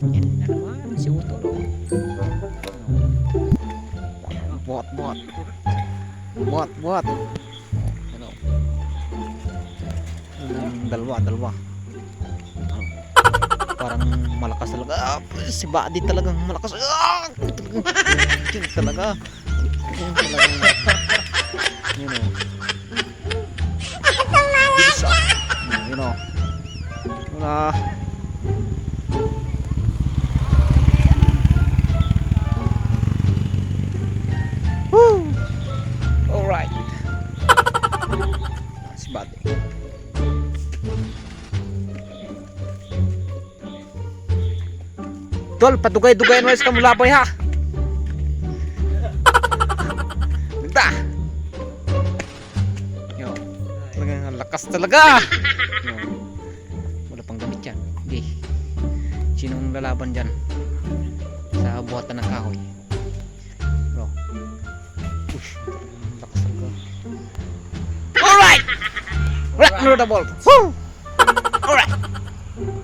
Yan na naman, si Utol. oh. Bot, bot. Bot, bot. Ano? Dalawa, dalawa. Oh. Parang malakas talaga. Ah, si Buddy talagang malakas. Ah! Talaga. Yun talaga. Yun o. Bilis ah. Yun o. Wala. Buddy. Tol, padugay-dugay mo ka mula boy ha. Ganda. Yo. Talagang ang lakas talaga. Yo. Wala pang gamit yan. Hindi. Sinong lalaban dyan? Sa buhatan ng kahoy. Bro. Ush. another ball. All right.